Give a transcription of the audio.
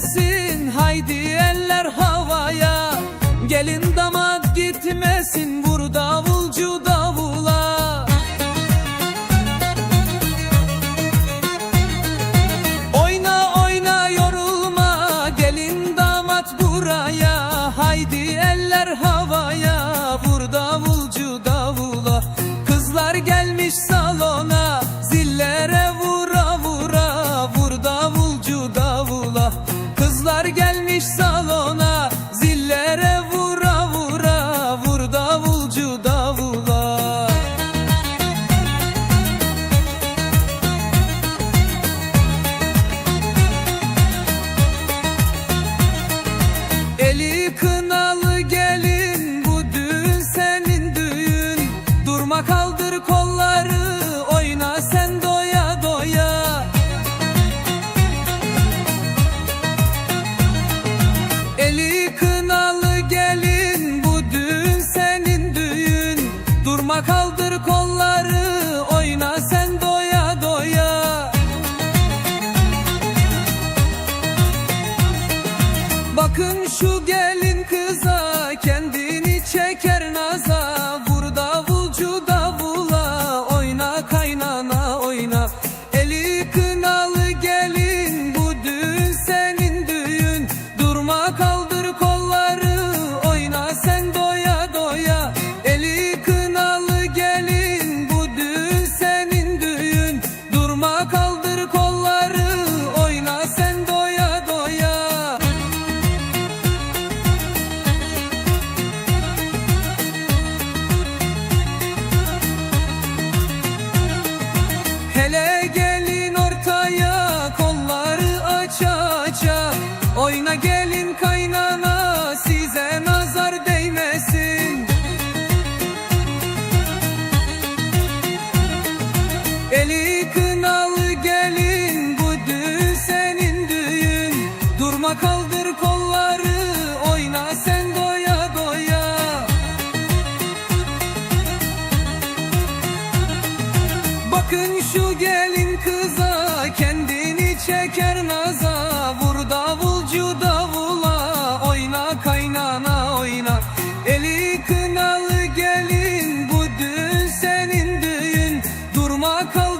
düğün bitmesin Haydi eller havaya. Gelin damat gitmesin Vur davulcu davula. Oyna oyna yorulma Gelin damat buraya. Haydi eller havaya Eli kınalı gelin bu düğün senin düğün. Durma kaldır kolları oyna sen doya doya. Eli kınalı gelin bu düğün senin düğün. Durma kaldır kolları oyna sen Bakın şu gelin kıza kendini çeker Şu gelin kıza kendini çeker naza. Vur davulcu davula oyna kaynana oyna. Eli kınalı gelin bu düğün senin düğün. Durma kal